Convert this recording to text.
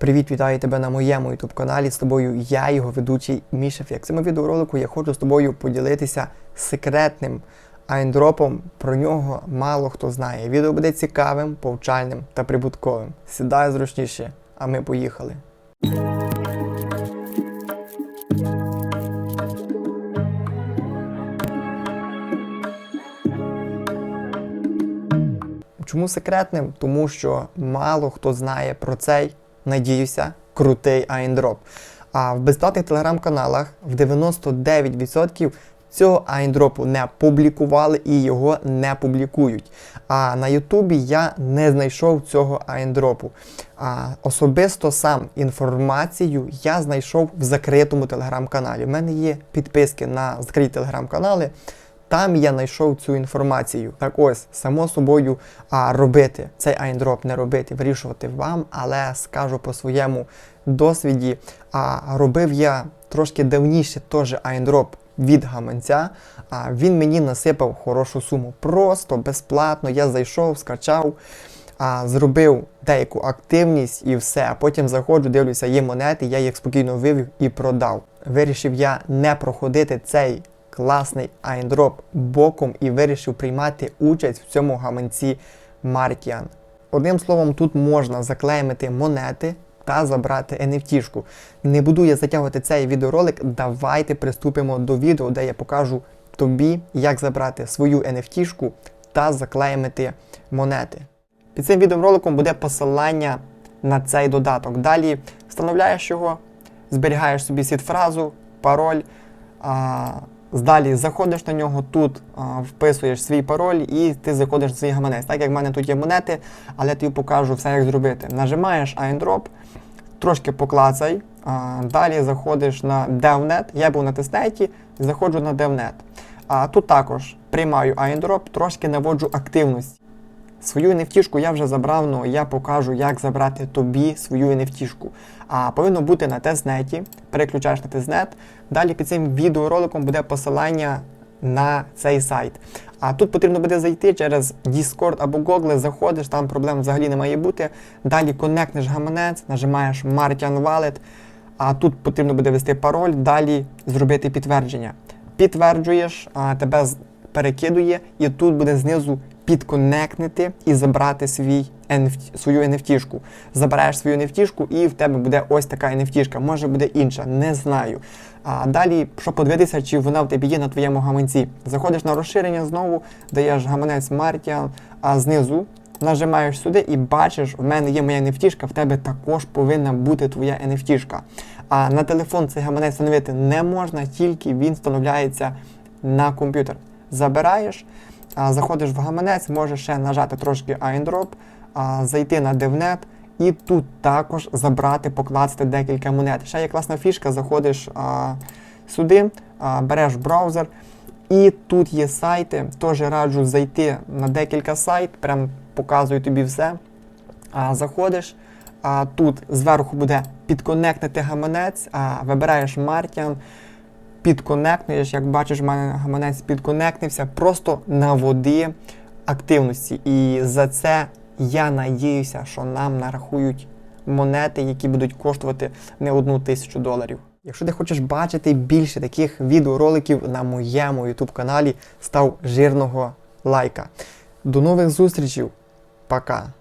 Привіт, вітаю тебе на моєму youtube каналі. З тобою я, його ведучий Міша Фік. В цьому відеоролику я хочу з тобою поділитися секретним айндропом. Про нього мало хто знає. Відео буде цікавим, повчальним та прибутковим. Сідай зручніше, а ми поїхали. Чому секретним? Тому що мало хто знає про цей, надіюся, крутий айндроп. А в безплатних телеграм-каналах в 99% цього айндропу не публікували і його не публікують. А на Ютубі я не знайшов цього айндропу. А особисто сам інформацію я знайшов в закритому телеграм-каналі. У мене є підписки на закриті телеграм-канали. Там я знайшов цю інформацію. Так ось, само собою, а, робити цей айндроп, не робити, вирішувати вам, але скажу по своєму досвіді. А робив я трошки давніше теж айндроп від гаманця. А він мені насипав хорошу суму. Просто безплатно. Я зайшов, скачав. А, зробив деяку активність і все. А потім заходжу, дивлюся, є монети, я їх спокійно вивів і продав. Вирішив я не проходити цей класний айндроп боком і вирішив приймати участь в цьому гаманці Martian. Одним словом, тут можна заклеймити монети та забрати NFT-шку. Не буду я затягувати цей відеоролик. Давайте приступимо до відео, де я покажу тобі, як забрати свою NFT-шку та заклеймити монети. Під цим відеороликом буде посилання на цей додаток. Далі встановляєш його, зберігаєш собі сід-фразу, пароль. А, Далі заходиш на нього, тут вписуєш свій пароль і ти заходиш в свій гаманець. Так як в мене тут є монети, але тобі покажу все, як зробити. Нажимаєш iDrop, трошки поклацай. Далі заходиш на DevNet. Я був на тестнеті, заходжу на DevNet. А тут також приймаю iDrop, трошки наводжу активність. Свою NFT-шку я вже забрав, але я покажу, як забрати тобі свою NFT-шку. А повинно бути на тестнеті. Переключаєш на тестнет. Далі під цим відеороликом буде посилання на цей сайт. А тут потрібно буде зайти через Discord або Google, заходиш, там проблем взагалі не має бути. Далі конектнеш гаманець, нажимаєш Martian Wallet, а тут потрібно буде ввести пароль, далі зробити підтвердження. Підтверджуєш, а тебе перекидує, і тут буде знизу підконектнити і забрати свій NFT, свою NFT-шку. Забираєш свою NFT-шку і в тебе буде ось така NFT-шка. Може буде інша, не знаю. А далі, щоб подивитися, чи вона в тебе є на твоєму гаманці. Заходиш на розширення знову, даєш гаманець Martian, а знизу нажимаєш сюди і бачиш, в мене є моя NFT-шка, в тебе також повинна бути твоя NFT-шка. А на телефон цей гаманець встановити не можна, тільки він встановляється на комп'ютер. Забираєш, заходиш в гаманець, можеш ще нажати трошки iDrop, а, зайти на DevNet і тут також забрати, покласти декілька монет. Ще є класна фішка, заходиш сюди, береш браузер. І тут є сайти, теж раджу зайти на декілька сайт, прям показую тобі все. А, заходиш, а, тут зверху буде підконектити гаманець, а, вибираєш Martian, підконектуєш, як бачиш, в мене гаманець підконектився, просто наводи активності. І за це я надіюся, що нам нарахують монети, які будуть коштувати не одну тисячу доларів. Якщо ти хочеш бачити більше таких відеороликів на моєму YouTube каналі, став жирного лайка. До нових зустрічей. Пока!